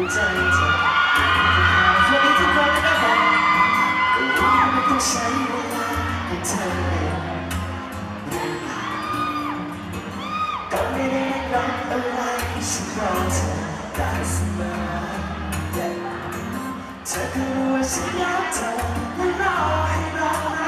หัวใจเธอสวัสดีทุกคนนะครับผมก็รู้ว่ต้องใช้เวลาให้เธอเองก็ไม่ได้รับอะไรฉันรอเธอได้เสมอเธอก็รู้ว่าฉันรักเธอและรอให้รา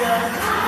Yes.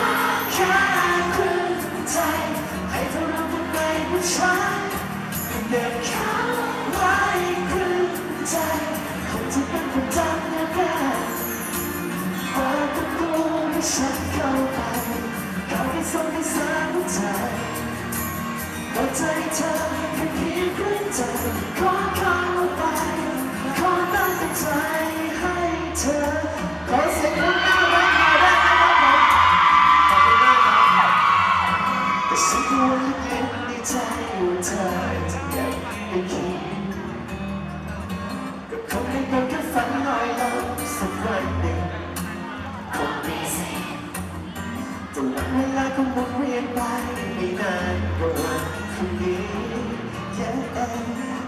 านกว่าวันพรุ่งนี้ Yeah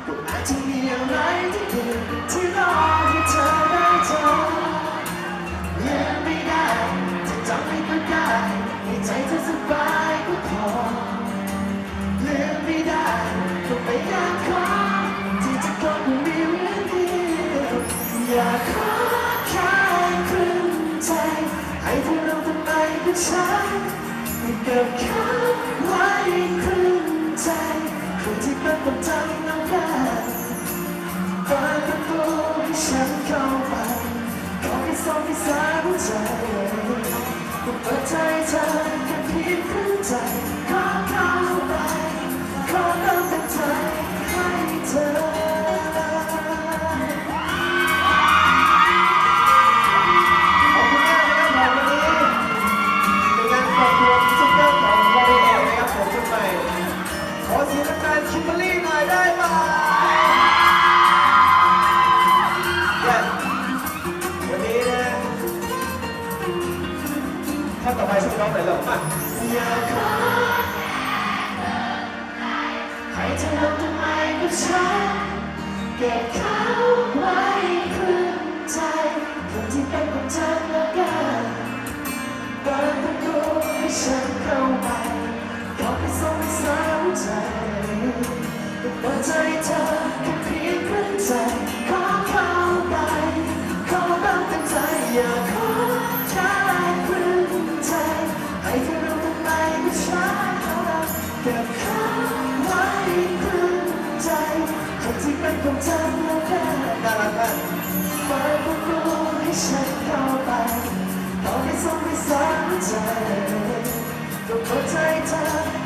ก็อาจจะมีอะไรที่ดีที่รอให้เธอได้เจอลืมไม่ได้จะจำไม่ก็ได้ให้ใจเธอสบายก็พอลืมไม่ได้ก็ไม่อยากขอที่จะของมีเรื่องเดียวอยากขอแค่ครึ่งใจให้เธอรู้ทำไมเป็นฉันให้เก็บ หน่อยเร็วมาอยากขอให้เธอรู้ทำไมกับฉันเก็บเขาไว้ครึ่งใจคนที่เป็นคนจำแล้วกันเปิดประตูให้ฉันเข้าไปขอไปส่งให้สาวใจเปิดใจเธอ ทำให้สนใจก็เข้าใจเธอ